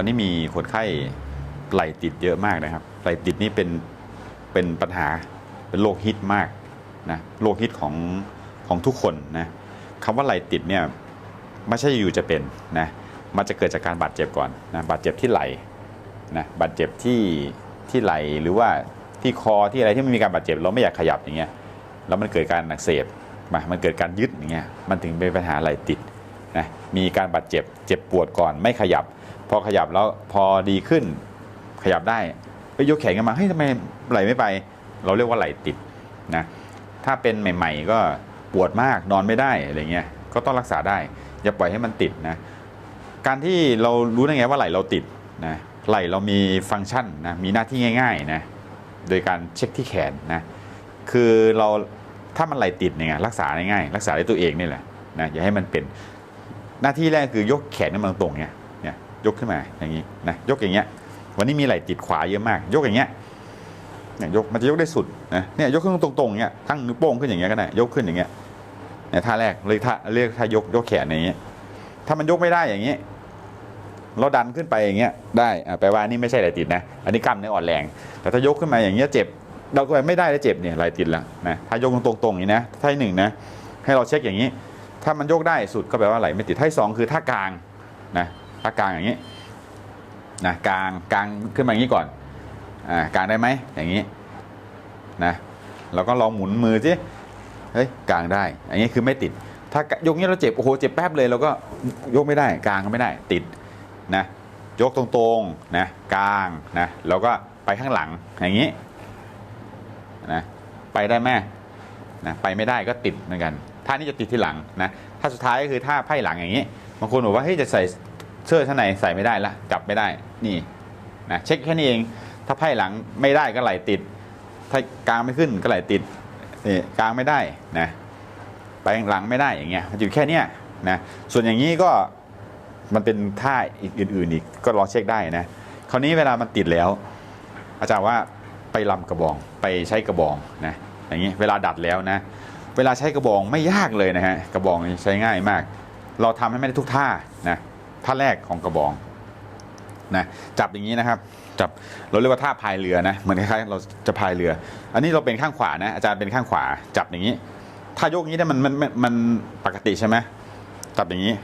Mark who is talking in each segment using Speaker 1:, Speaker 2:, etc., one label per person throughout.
Speaker 1: วันนี้มีคนไข้ไหลติดเยอะมากนะครับไหลติดนี่เป็นเป็นปัญหาเป็นโรคฮิตมากนะโรคฮิตของของทุกคนนะคำว่าไหลติดเนี่ยไม่ใช่อยู่จะเป็นนะมันจะเกิดจากการบาดเจ็บก่อนนะบาดเจ็บที่ไหลนะบาดเจ็บที่ที่ไหลหรือว่าที่คอที่อะไรที่มันมีการบาดเจ็บเราไม่อยากขยับอย่างเงี้ยแล้วมันเกิดการอักเสบมามันเกิดการยึดอย่างเงี้ยมันถึงเป็นปัญหาไหลติดนะมีการบาดเจ็บเจ็บปวดก่อนไม่ขยับ พอขยับแล้วพอดีขึ้น ขยับได้ไปยกแขนกันมาเฮ้ยทำไมไหลไม่ไป เราเรียกว่าไหลติดนะถ้าเป็นใหม่ ๆ ก็ปวดมากนอนไม่ได้อะไรเงี้ยก็ต้องรักษาได้ อย่าปล่อยให้มันติดนะการที่เรารู้ได้ไงว่าไหลเราติดนะไหลเรามีฟังก์ชันนะมีหน้าที่ง่ายๆนะโดยการเช็คที่แขนนะคือเราถ้ามันไหลติดเนี่ยรักษาง่ายๆรักษาได้ตัวเองนี่แหละนะอย่าให้มันเป็นหน้าที่แรกคือยกแขนขึ้นมาตรงๆเนี่ย ยกขึ้นมาอย่างนี้นะยกอย่างเงี้ยวันนี้มีไหล่ติดขวาเยอะมาก ยกอย่างเงี้ยเนี่ยยกมันจะยกได้สุดนะเนี่ยยกขึ้นตรงๆเงี้ยทั้งนิ้วโป้งขึ้นอย่างเงี้ยก็ได้ยกขึ้นอย่างเงี้ยเนี่ยท่าแรกเลยท่าเรียกท่ายกยกแขนอย่างเงี้ยถ้ามันยกไม่ได้อย่างเงี้ยเราดันขึ้นไปอย่างเงี้ยได้อะแปลว่านี่ไม่ใช่ไหล่ติดนะ อันนี้กล้ามเนื้ออ่อนแรง แต่ถ้ายกขึ้นมาอย่างเงี้ยเจ็บ เราก็ไม่ได้แล้วเจ็บเนี่ยไหล่ติดแล้วนะถ้ายกตรงๆอย่างนี้นะท่าหนึ่งนะให้เราเช็คอย่างนี้ ถ้ามันยกได้สุดก็แปลว่าไหลไม่ติดท่าสองคือท่ากลางนะ ท่ากลางอย่างนี้นะกลางกลางขึ้นมาอย่างนี้ก่อนอ่ากลางได้ไหมอย่างนี้นะเราก็ลองหมุนมือสิเฮ้ยกลางได้อย่างนี้คือไม่ติด ถ้ายกนี้เราเจ็บโอ้โหเจ็บแป๊บเลยเราก็ยกไม่ได้ กลางก็ไม่ได้ติดนะยกตรงๆนะกลางนะแล้วก็ไปข้างหลังอย่างนี้นะไปได้ไหมนะไปไม่ได้ก็ติดเหมือนกันท่านี้จะติดที่หลังนะท่าสุดท้ายก็คือท่าไพ่หลังอย่างนี้บางคนบอกว่าเฮ้ยจะใส่ เสื้อชั้นในใส่ไม่ได้ละจับไม่ได้นี่นะเช็คแค่นี้เอง ถ้าไพ่หลังไม่ได้ก็ไหลติด ถ้ากลางไม่ขึ้นก็ไหลติดนี่กลางไม่ได้นะไปหลังไม่ได้อย่างเงี้ยมันอยู่แค่เนี้ยนะส่วนอย่างนี้ก็มันเป็นท่าอีกอื่นๆอีกก็ลองเช็คได้นะคราวนี้เวลามันติดแล้ว อาจารย์ว่าไปลำกระบองไปใช้กระบองนะอย่างนี้เวลาดัดแล้วนะ เวลาใช้กระบองไม่ยากเลยนะฮะกระบองใช้ง่ายมาก เราทำให้ไม่ได้ทุกท่านะ ท่าแรกของกระบองนะจับอย่างนี้นะครับ จับเราเรียกว่าท่าพายเรือนะเหมือนคล้ายๆเราจะพายเรือ อันนี้เราเป็นข้างขวานะอาจารย์เป็นข้างขวา จับอย่างนี้ ถ้ายกอย่างนี้ได้มันมันมันมันปกติใช่ไหมจับอย่างนี้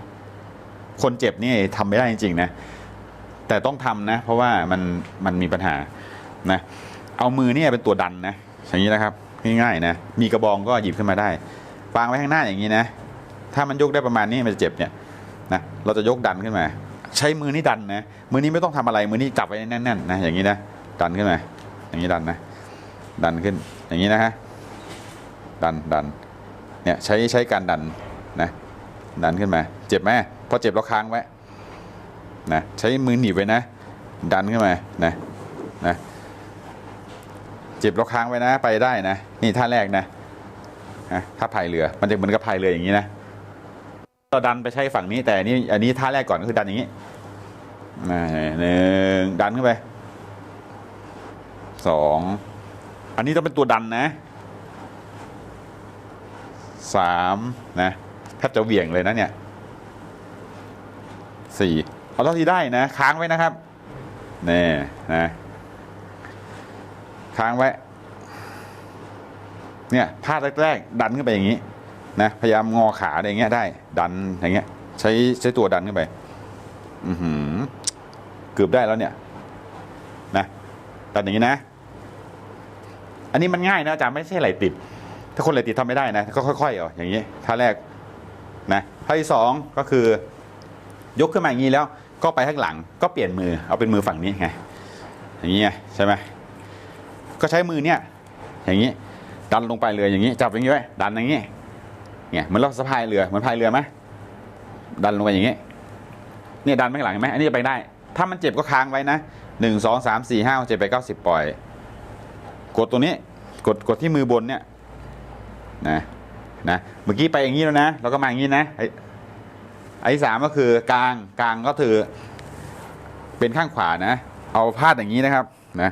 Speaker 1: คนเจ็บนี่ทำไม่ได้จริงๆนะแต่ต้องทำนะ เพราะว่ามันมันมีปัญหานะเอามือเนี่ยเป็นตัวดันนะอย่างนี้นะครับง่ายๆนะมีกระบองก็หยิบขึ้นมาได้วางไว้ข้างหน้าอย่างนี้นะถ้ามันยกได้ประมาณนี้มันจะเจ็บเนี่ย นะเราจะยกดันขึ้นมา ใช้มือนี่ดันนะมือนี้ไม่ต้องทำอะไรมือนี้จับไว้แน่นๆนะอย่างนี้นะดันขึ้นมาอย่างนี้ดันนะดันขึ้นอย่างนี้นะฮะดันดันเนี่ยใช้ใช้การดันนะดันขึ้นมา เจ็บไหมพอเจ็บเราค้างไว้นะใช้มือหนีบไว้นะ ดันขึ้นมานะนะเจ็บเราค้างไว้นะ ไปได้นะ นี่ท่าแรกนะนะท่าพายเรือมันจะเหมือนกับพายเรืออย่างนี้นะ เราดันไปใช้ฝั่งนี้ แต่อันนี้อันนี้ท่าแรกก่อนก็คือดันอย่างนี้หนึ่งดันขึ้นไปสองอันนี้ต้องเป็นตัวดันนะสามนะแทบจะเหวี่ยงเลยนะเนี่ยสี่เอาเท่าที่ได้นะ ค้างไว้นะครับนี่นะ ค้างไว้ เนี่ยพาดแรกๆดันขึ้นไปอย่างนี้ นะพยายามงอขาอะไรเงี้ยได้ ดันอย่างเงี้ย ใช้ใช้ตัวดันขึ้นไปอือหือเกือบได้แล้วเนี่ย นะดันอย่างนี้นะ อันนี้มันง่ายนะอาจารย์ไม่ใช่ไหลติด ถ้าคนไหลติดทำไม่ได้นะก็ค่อยๆเอาอย่างนี้ท่าแรกนะท่าที่สองก็คือ ยกขึ้นมาอย่างนี้แล้ว ก็ไปข้างหลัง ก็เปลี่ยนมือเอาเป็นมือฝั่งนี้ไงอย่างนี้ไงใช่ไหมก็ใช้มือเนี่ย อย่างนี้ ดันลงไปเรืออย่างนี้ จับอย่างนี้ไว้ดันอย่างนี้ เนี่ยเหมือนเราสะพายเรือเหมือนพายเรือไหมดันลงไปอย่างนี้เนี่ยดันไปข้างหลังเห็นไหมอันนี้จะไปได้ ถ้ามันเจ็บก็ค้างไว้นะหนึ่งสองสามสี่ห้าเจ็ดแปดเก้าสิบปล่อย กดตัวนี้กดกดที่มือบนเนี่ยนะนะเมื่อกี้ไปอย่างนี้แล้วนะเราก็มาอย่างนี้นะไอ้ไอ้สามก็คือกลางกลางก็คือเป็นข้างขวานะ เอาพาดอย่างนี้นะครับนะ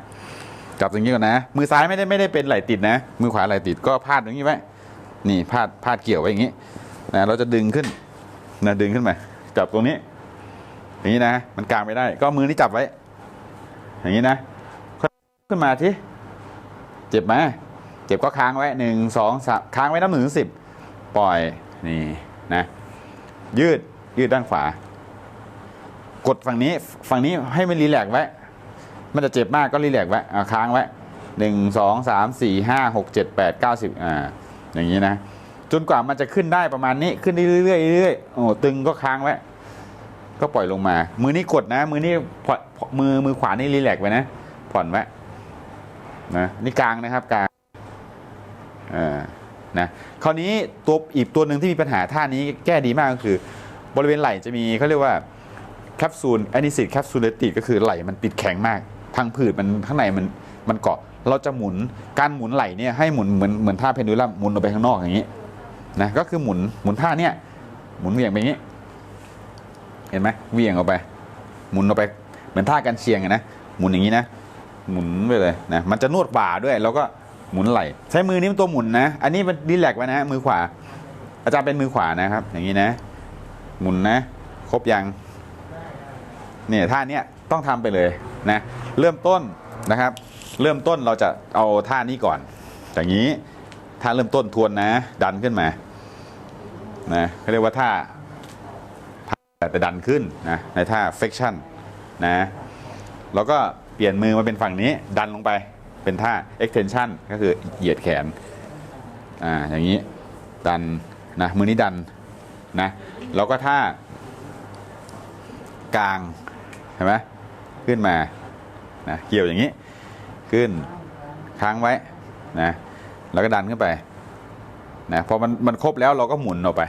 Speaker 1: จับอย่างนี้ก่อนนะ มือซ้ายไม่ได้ไม่ได้เป็นไหลติดนะ มือขวาไหลติดก็พาดอย่างนี้ไว้ นี่พาดพาดเกี่ยวไว้อย่างนี้นะเราจะดึงขึ้นนะดึงขึ้นมา จับตรงนี้อย่างนี้นะ มันกางไม่ได้ ก็มือนี้จับไว้ อย่างนี้นะขึ้นมาที่เจ็บไหมเจ็บก็ค้างไว้หนึ่งสองสามค้างไว้นับหนึ่งถึงสิบปล่อยนี่นะ ยืดยืดด้านขวา กดฝั่งนี้ฝั่งนี้ให้มันรีแลกไว้ มันจะเจ็บมากก็รีแลกไว้ค้างไว้หนึ่งสองสามสี่ห้าหกเจ็ดแปดเก้าสิบอ่า อย่างนี้นะจนกว่ามันจะขึ้นได้ประมาณนี้ขึ้นเรื่อยๆเรื่อยๆโอ้ตึงก็ค้างไว้ก็ปล่อยลงมา มือนี้กดนะ มือนี้ผ่อนมือมือขวานี่รีแลกซ์ไว้นะ ผ่อนไว้นะนี่กลางนะครับกลางอ่านะคราวนี้ตัวอีกตัวหนึ่งที่มีปัญหาท่านี้แก้ดีมากก็คือ บริเวณไหล่จะมีเขาเรียกว่าแคปซูลแอนิสิตแคปซูลเลติดก็คือไหล่มันติดแข็งมากทางผืดมันข้างในมันมันเกาะ เราจะหมุนการหมุนไหล่เนี่ยให้หมุนเหมือนเหมือนท่าเพนดูลัมหมุนออกไปข้างนอกอย่างนี้นะก็คือหมุนหมุนท่าเนี่ยหมุนเหวี่ยงไปอย่างนี้ เห็นไหมเหวี่ยงออกไป หมุนออกไปเหมือนท่ากันเชียงนะหมุนอย่างนี้นะหมุนไปเลยนะมันจะนวดบ่าด้วยแล้วก็หมุนไหล่ใช้มือนี้เป็นตัวหมุนนะ อันนี้มันรีแลกซ์ไว้นะมือขวา อาจารย์เป็นมือขวานะครับ อย่างนี้นะ หมุนนะ ครบยังเนี่ยท่าเนี้ยต้องทำไปเลยนะ เริ่มต้นนะครับ เริ่มต้นเราจะเอาท่านี้ก่อน อย่างนี้ท่าเริ่มต้นทวนนะ ดันขึ้นมานะเขาเรียกว่าท่าแต่ดันขึ้นนะในท่า flexion นะแล้วก็เปลี่ยนมือมาเป็นฝั่งนี้ ดันลงไปเป็นท่า extension ก็คือเหยียดแขนอ่าอย่างนี้ดันนะมือนี้ดันนะแล้วก็ท่ากลางเห็นไหมขึ้นมานะเกี่ยวอย่างนี้ ขึ้นค้างไว้นะแล้วก็ดันขึ้นไปนะพอมันมันครบแล้วเราก็หมุนออกไป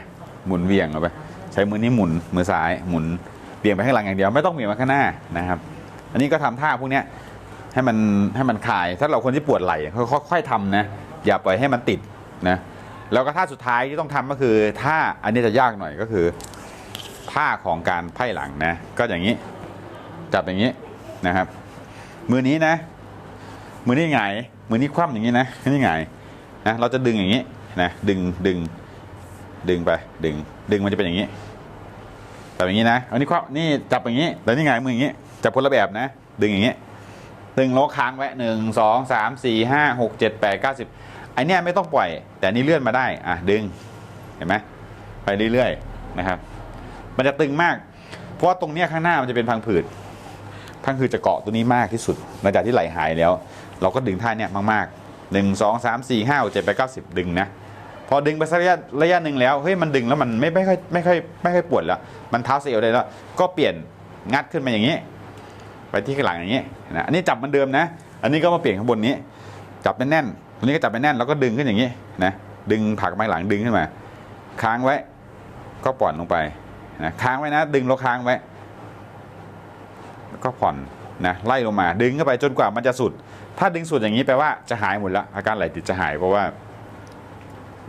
Speaker 1: หมุนเวียงออกไป ใช้มือนี้หมุนมือซ้ายหมุนเบี่ยงไปข้างหลังอย่างเดียวไม่ต้องเบี่ยงมาข้างหน้านะครับ อันนี้ก็ทำท่าพวกเนี้ยให้มันให้มันคลาย ถ้าเราคนที่ปวดไหล่ค่อยๆทำนะ อย่าปล่อยให้มันติดนะแล้วก็ท่าสุดท้ายที่ต้องทำก็คือท่าอันนี้จะยากหน่อยก็คือท่าของการไพ่หลังนะ ก็อย่างนี้ จับอย่างนี้นะครับ มือนี้นะ มือนี้หงายมือนี้คว่ำอย่างนี้นะนี่หงายนะเราจะดึงอย่างนี้นะดึงดึงดึงไปดึงดึงมันจะเป็นอย่างนี้จับอย่างนี้นะอันนี้ควับนี่จับอย่างนี้แล้วนี่ไงมืออย่างนี้จับคนละแบบนะ ดึงอย่างนี้ดึงแล้วค้างไว้หนึ่งสองสามสี่ห้าหกเจ็ดแปดเก้าสิบไอเนี้ยไม่ต้องปล่อย แต่นนี่เลื่อนมาได้อะดึงเห็นไหมไปเรื่อยๆนะครับ มันจะตึงมาก เพราะว่าตรงเนี้ยข้างหน้ามันจะเป็นพังผืด พังผืดจะเกาะตัวนี้มากที่สุดหลังจากที่ไหลหายแล้ว เราก็ดึงท่าเนี้ยมากๆหนึ่งสองสามสี่ห้าเจ็ดแปดเก้าสิบดึงนะพอดึงไปสักระยะระยะหนึ่งแล้วเฮ้ยมันดึงแล้วมันไม่ไม่ค่อยไม่ค่อยไม่ค่อยปวดแล้ว มันเท้าเสียวได้แล้ว ก็เปลี่ยนงัดขึ้นมาอย่างนี้ ไปที่ข้างหลังอย่างนี้นะอันนี้จับมันเดิมนะ อันนี้ก็มาเปลี่ยนข้างบนนี้ จับแน่นๆตัวนี้ก็จับไปแน่นแล้วก็ดึงขึ้นอย่างนี้นะดึงผักไปหลังดึงขึ้นมา ค้างไว้ ก็ผ่อนลงไปนะค้างไว้นะ ดึงแล้วค้างไว้ แล้วก็ผ่อนนะไล่ลงมาดึงเข้าไปจนกว่ามันจะสุด ถ้าดึงสุดอย่างนี้แปลว่าจะหายหมดล้วอาการไหลติดจะหายเพราะว่า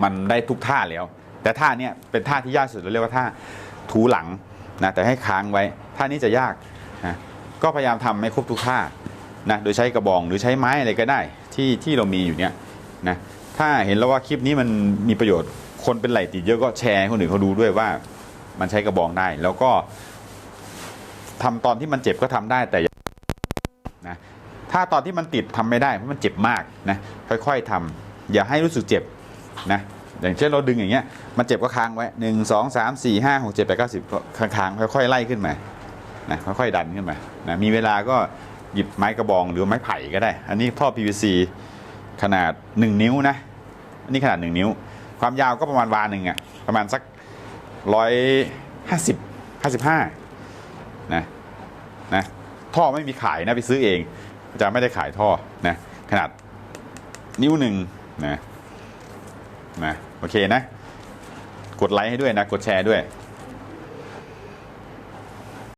Speaker 1: มันได้ทุกท่าแล้ว แต่ท่าเนี้ยเป็นท่าที่ยากสุดเราเรียกว่าท่าถูหลังนะแต่ให้ค้างไว้ท่านี้จะยากนะก็พยายามทำให้ครบทุกท่านะโดยใช้กระบองหรือใช้ไม้อะไรก็ได้ที่ที่เรามีอยู่เนี้ยนะถ้าเห็นแล้วว่าคลิปนี้มันมีประโยชน์คนเป็นไหลติดเยอะก็แชร์คนอื่นเขาดูด้วยว่า มันใช้กระบองได้แล้วก็ ทำตอนที่มันเจ็บก็ทำได้แต่นะถ้าตอนที่มันติดทำไม่ได้เพราะมันเจ็บมากนะค่อยๆทำอย่าให้รู้สึกเจ็บนะอย่างเช่นเราดึงอย่างเงี้ยมันเจ็บก็ค้างไว้หนึ่งสองสามสี่ห้าหกเจ็ดแปดเก้าสิบค้างๆค่อยๆไล่ขึ้นมานะค่อยๆดันขึ้นมานะมีเวลาก็หยิบไม้กระบองหรือไม้ไผ่ก็ได้ อันนี้ท่อ PVC ขนาด 1 นิ้วนะ อันนี้ขนาด 1 นิ้ว ความยาวก็ประมาณวาหนึ่งอะประมาณสักร้อยห้าสิบห้าสิบห้า นะนะท่อไม่มีขายนะไปซื้อเองอาจารย์ไม่ได้ขายท่อนะขนาดนิ้วหนึ่งนะนะโอเคนะ กดไลค์ให้ด้วยนะ กดแชร์ด้วย